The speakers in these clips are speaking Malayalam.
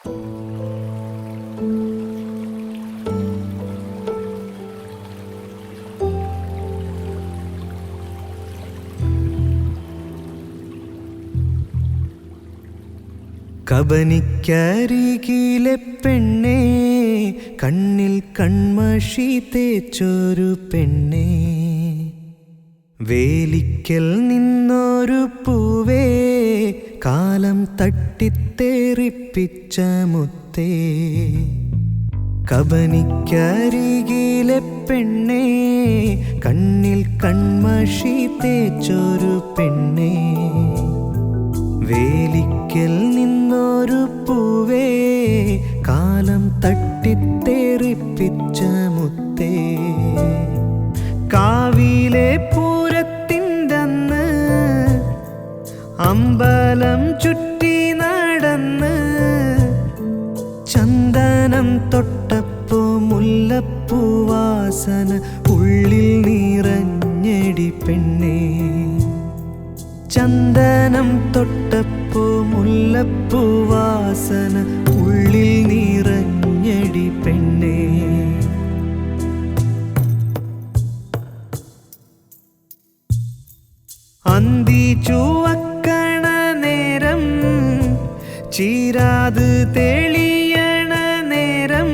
കബനിക്കരികിലെ പെണ്ണേ കണ്ണിൽ കൺമഷി തേച്ചൊരു പെണ്ണേ. വേലിക്കൽ നിന്നൊരു പൂവേ കാലം തട്ടിത്തേറിപ്പിച്ച മുത്തേ. കബനിക്കരികിലെ പെണ്ണേ കണ്ണിൽ കൺമഷി തേച്ചൊരു പെണ്ണേ. വേലിക്കൽ നിന്നൊരു അമ്പലം ചുറ്റി നടന്ന് ചന്ദനം തൊട്ടപ്പോ മുല്ലപ്പൂവാസന ഉള്ളിൽ നിറഞ്ഞടി പെണ്ണേ. ചന്ദനം തൊട്ടപ്പോ മുല്ലപ്പൂവാസന ഉള്ളിൽ നിറഞ്ഞടി പെണ്ണേ. അന്തി ചുവക്കണ ചീരാത് തെളിയണ നേരം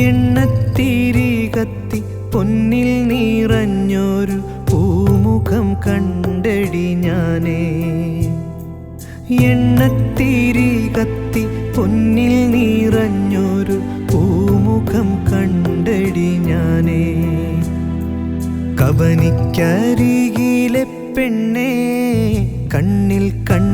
എണ്ണത്തിരി കത്തി പൊന്നിൽ നിറഞ്ഞൊരു പൂമുഖം കണ്ടടി ഞാനേ. എണ്ണത്തിരി കത്തി പൊന്നിൽ നിറഞ്ഞൊരു പൂമുഖം കണ്ടടി ഞാനേ. കവനിക്കരികിലെ പെണ്ണേ കണ്ണിൽ കൺമഷി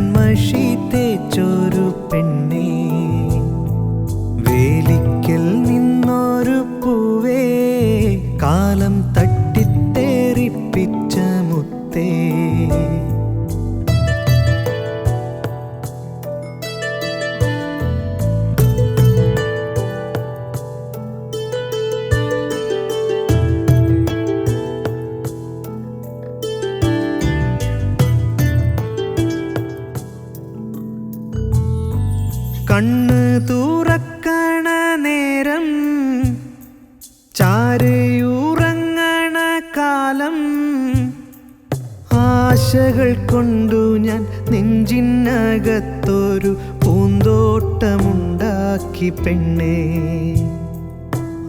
ആശകൾ കൊണ്ടു ഞാൻ നെഞ്ചിനകത്തൊരു പൂന്തോട്ടമുണ്ടാക്കി പെണ്ണേ.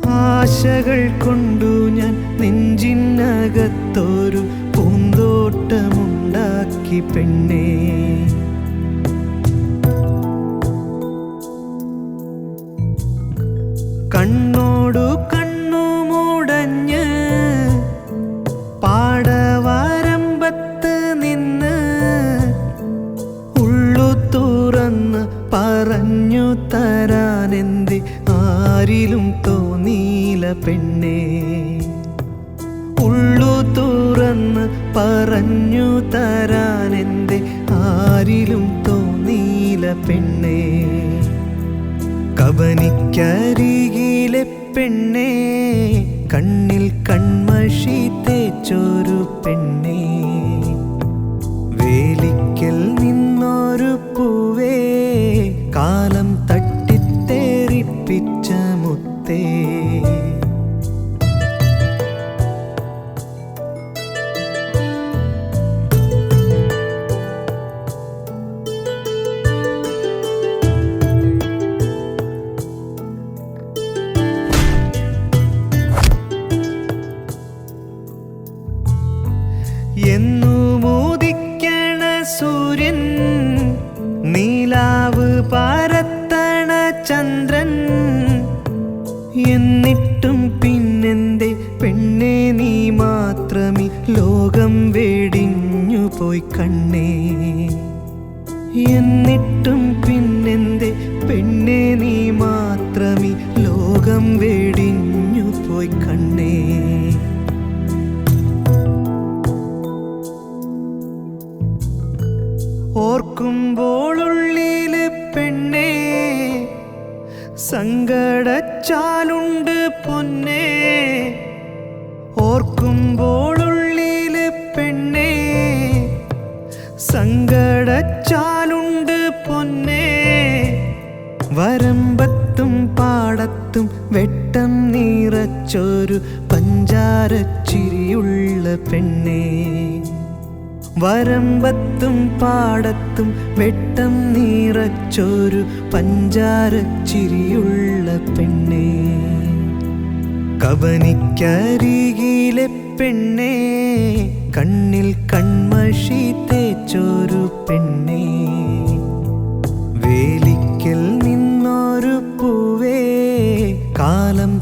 ആശകൾ കൊണ്ടു ഞാൻ നെഞ്ചിനകത്തൊരു പൂന്തോട്ടമുണ്ടാക്കി പെണ്ണേ. തുറന്ന് തരാൻ എന്റെ ആരിലും തോന്നിയില്ല പെണ്ണേ. കബനിക്കരികിലെ പെണ്ണേ കണ്ണിൽ കൺമഷി തേച്ചൊരു പെണ്ണേ. വേലിക്കൽ എന്നു മോദിക്കണ സൂര്യൻ നീലാവ് പാരത്തണ ചന്ദ്രൻ. എന്നിട്ടും പിന്നെന്തേ പെണ്ണെ നീ മാത്രമേ ലോകം വെടിഞ്ഞു പോയി കണ്ണേ. എന്നിട്ടും പിന്നെന്തേ പെണ്ണെ നീ മാത്രമേ ലോകം വെടിഞ്ഞു പോയി കണ്ണേ. സങ്കടച്ചാലുണ്ട് പൊന്നേ. ഓർക്കുമ്പോളുള്ളിൽ പെണ്ണേ. സങ്കടച്ചാലുണ്ട് പൊന്നേ. വരമ്പത്തും പാടത്തും വെട്ടം നിറച്ചൊരു പഞ്ചാരച്ചിരിയുള്ള പെണ്ണേ. വരമ്പത്തും പാടത്തും വെട്ടം നീറച്ചൊരു പഞ്ചാരച്ചിരിയുള്ള പെണ്ണേ. കവനിക്കരികിലെ പെണ്ണേ കണ്ണിൽ കൺമഷി തേച്ചൊരു പെണ്ണേ. വേലിക്കൽ നിന്നൊരു പൂവേ കാലം